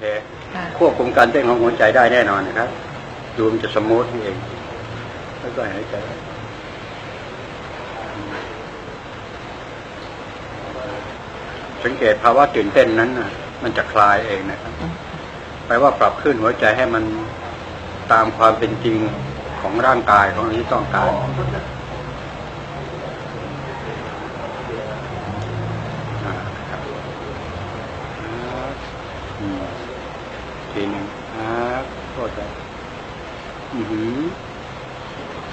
เคค่ะควบคุมการเต้นของหัวใจได้แน่นอนนะครับ ดูมันจะสมูทนี่เองแล้วก็หายใจสังเกตภาวะตื่นเต้นนั้นนะมันจะคลายเองนะครับอืมแปลว่าปรับขึ้นหัวใจให้มันตามความเป็นจริงของร่างกายของที่ต้องการอ่าครับครับอืมทีหนึ่งครับโทษครับ อือหือ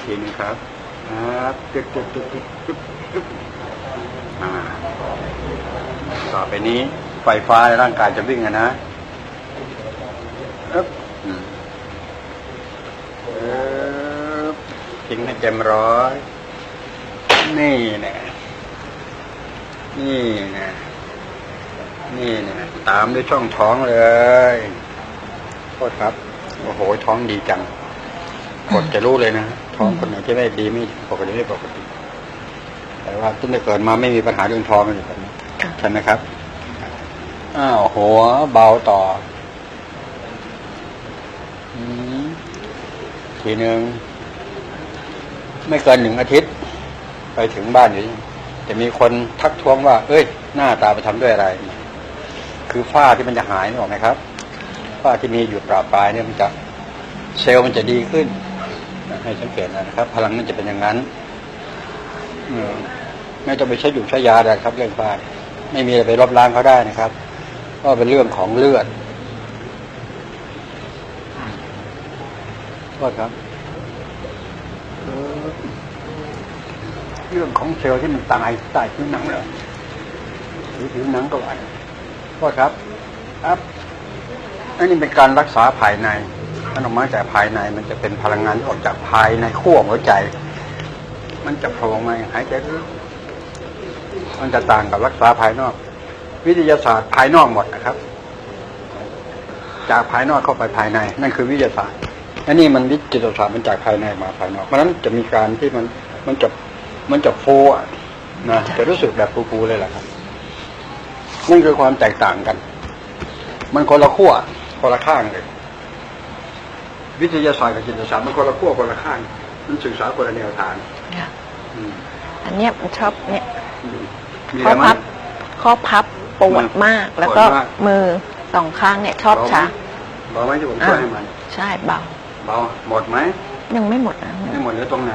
ทีหนึ่งครับครับตึ๊ดตึ๊ดตึ๊ดตึ๊ดตึ๊ดตึ๊ดอ่าต่อไปนี้ ไฟฟ้าในร่างกายจะวิ่งอะนะอ๊บอืมอึ๊บทิ้งให้เต็มร้อย นี่นะนี่นะนี่นะตามด้วยช่องท้องเลยโทษครับ โอ้โห ท้องดีจัง กดจะรู้เลยนะท้องคนไหนที่ไม่ดีไม่ปกติไม่ปกติ แต่ว่าตั้งแต่เกิดมาไม่มีปัญหาเรื่องท้องเลยแบบนี้ค่ะใช่ไหมครับอ้าวหัวเบาต่ออืมทีหนึ่งไม่เกินหนึ่งอาทิตย์ ไปถึงบ้านอยู่จะมีคนทักท้วงว่า เอ้ย หน้าตาไปทำด้วยอะไร คือฝ้าที่มันจะหายนึกออกไหมครับฝ้าที่มีอยู่ปราบปลายเนี่ยมันจะเซลล์มันจะดีขึ้น ให้สังเกตนะครับ พลังมันจะเป็นอย่างนั้นอมไม่ต้องไปใช้อยู่ใช้ยาอะไรครับ เรื่องฝ้าไม่มีอะไรไปลบล้างเขาได้นะครับเพราะเป็นเรื่องของเลือดโทษครับเรื่องของเซลล์ที่มันตายใต้ผิวหนังเลยหรือผิวหนังก็ว่าครับครับอันนี้เป็นการรักษาภายใน มันออกมาจากภายในมันจะเป็นพลังงานออกจากภายในขั้วหัวใจ มันจะโผล่มาหายใจมันจะต่างกับรักษาภายนอก วิทยาศาสตร์ภายนอกหมดนะครับ จากภายนอกเข้าไปภายใน นั่นคือวิทยาศาสตร์อันนี้มันวิจิตรศาสตร์มันจากภายในมาภายนอกเพราะนั้นจะมีการที่มันมันจะมันจะฟูอะนะจะรู้สึกแบบฟูๆเลยแหละครับนั่นคือความแตกต่างกัน มันคนละขั้วคนละข้างเลย วิทยาศาสตร์กับจิตรศาสตร์มันคนละขั้วคนละข้างมันศึกษาคนละแนวทางค่ะอืมอันเนี้ยมันชอบเนี่ยอืมมีข้อะอไรไหมพับข้อพับปวดมาก แล้วก็ปวดมากมือสองข้างเนี่ยชอบเบาไหมชาบอกไหมที่ผมช่วยให้มัน ใช่เบาเบาหมดไหมยังไม่หมดนะไม่หมดเหลือตรงไหน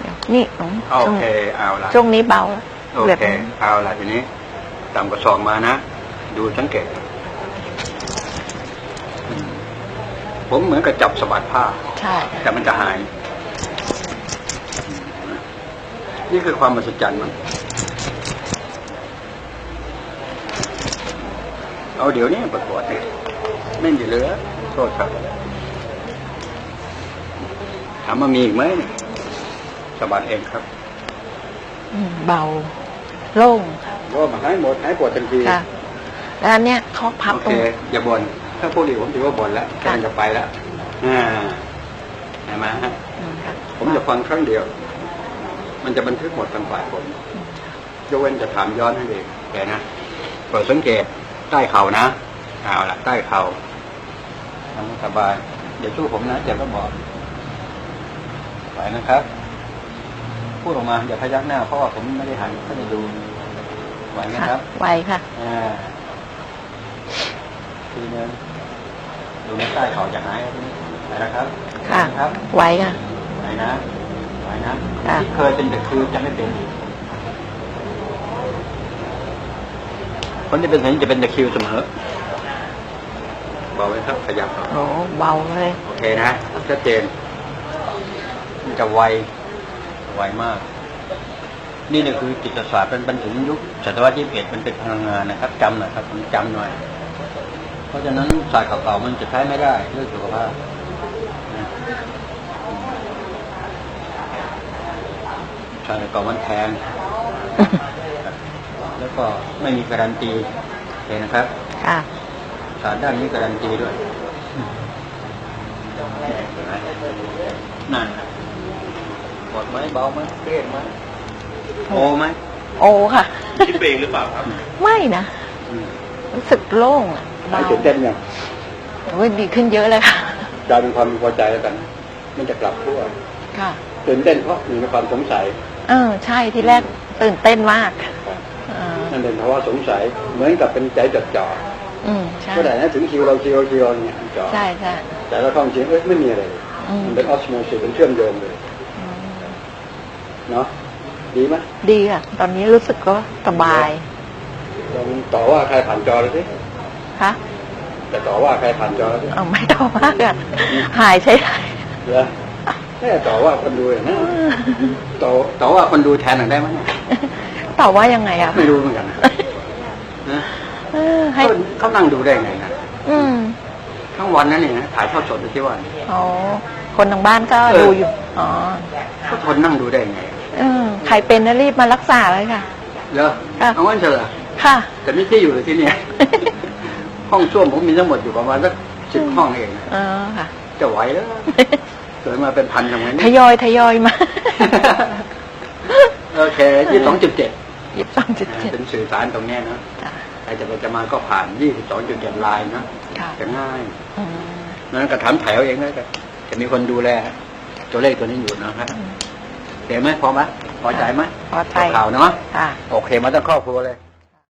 เดี๋ยวนี่อ๋อโอช่วงเคเอาละช่วงนี้เบาแล้วโอเหลือเคเป็นเอาละทีนี้ต่ำกว่าสองมานะ ดูสังเกตอืม ผมเหมือนกับจับสะบัดผ้า ใช่ แต่มันจะหาย นี่คือความมหัศจรรย์มันเอาเดี๋ยวนี้ปวดๆเนี่ยไม่มีเหลือโทษครับถามว่ามีอีกไหมเนี่ยสะบัดเองครับอืมเบา โล่งค่ะว่ามันหายหมดหายปวดทันทีค่ะแล้วอันเนี้ยข้อพับโอตรเคงอย่าบ่น ถ้าพูดดีผมถือว่าบ่นแล้วค่ะกำลังจะไปแล้วอ่าเห็นไหมฮะอืมค่ะผมจะฟังครั้งเดียว มันจะบันทึกหมดทางฝ่ายผมยกเว้นจะถามย้อนให้เองแกนะโปรดสังเกตใต้เข่านะเอาละใต้เข่าทำให้สบายอย่าสู้ผมนะเจ็บก็บอกไหวนะครับ พูดออกมาอย่าพยักหน้าเพราะว่าผมไม่ได้หันไม่ได้ดูไหวไหมค่ะครับไวค่ะอ่า ทีนึงดูในใต้เข่าจะหายทีนี้ไหนนะครับค่ะไหนนะครับไวค่ะไหนนะไหนนะค่ะที่เคยเป็นแต่คือจะไม่เป็นอีกคนที่เป็นอย่างนี้จะเป็นตะคริวเสมอบอกไว้ครับขยับครับโอ้เบาเลยโอเคนะชัดเจนมันจะไวไวมาก นี่เนี่ยคือจิตศาสตร์เป็นบรรถึงยุคศตวรรษที่เอ็ดมันเป็นพลังงานนะครับจำหน่อยครับผมจำหน่อย เพราะฉะนั้นศาสตร์เก่าๆมันจะใช้ไม่ได้เรื่องสุขภาพนะศาสตร์เก่ามันแพงแล้วก็ไม่มีการันตีเห็นนะครับค่ะศาสตร์ด้านนี้การันตีด้วยเห็นไหมนั่นน่ะปวดไหมเบาไหมเครียดไหมโอไหมโอ้ค่ะคิดเองหรือเปล่าครับ ไม่นะอืมรู้สึกโล่งอะ หายเบาตื่นเต้นยังใโอ้ยดีขึ้นเยอะเลยค่ะกลายเป็นความพอใจแล้วกัน มันจะกลับทั่วค่ะตื่นเต้นเพราะหนึ่งในความสงสัย เออใช่ที่แรกตื่นเต้นมากเออนั่นเป็นภาวะสงสัยเหมือนกับเป็นใจจดจ่ออืมใช่เมื่อไหร่นะถึงคิวเราคิวเราคิวเราเนี่ยจ่อใช่ใช่แต่เราท่องจริงเอ้ยไม่มีอะไรเลยอืมมันเป็นออสโมซิสเป็นเชื่อมโยงเลยอืมเนาะดีไหมดีค่ะ ตอนนี้รู้สึกก็สบายลองต่อว่าใครผ่านจอเลยสิ คะแต่ต่อว่าใครผ่านจอเลยสิเอาไม่ต่อมากอะหายใช่ไหมเหรอแค่ต่อว่าคนดูอย่างนั้นต่อต่อว่าคนดูแทนหน่อยได้ไหมเนี่ยต่อว่ายังไงอะ ไม่รู้เหมือนกันนะนะเออให้เขาเขานั่งดูได้ไงนะอืมทั้งวันนั้นนี่นะถ่ายทอดสดดูที่ว่าอ๋อคนทางบ้านก็เออดูอยู่ อ๋อเขาทนนั่งดูได้ไงเออใครเป็นนะรีบมารักษาเลยค่ะเหรอค่ะเอางั้นเถอะค่ะ แต่ไม่ที่อยู่เลยที่เนี่ย ห้องส้วมผมมีทั้งหมดอยู่ประมาณสักสิบห้องเองเออค่ะ จะไหวแล้วเกิดมาเป็นพันทำไงทเนี่ยยอยทยอยมา โอเคยี่สองจุดเจ็ดยี่สิบสองจุดเจ็ดเป็นสื่อสารตรงเนี้ยนะจ้ะใครจะไปจะมาก็ผ่านยี่สิบสองจุดเจ็ดลายนะค่ะจะง่ายอืมนั้นก็ถามแถวเองนะแต่จะมีคนดูแล ตัวเลขตัวนี้อยู่นะครับเดี๋ยวไหมพอไหมพอใจไหมพอใจข่าวเนาะค่ะ โอเคมาตั้งครอบครัวเลย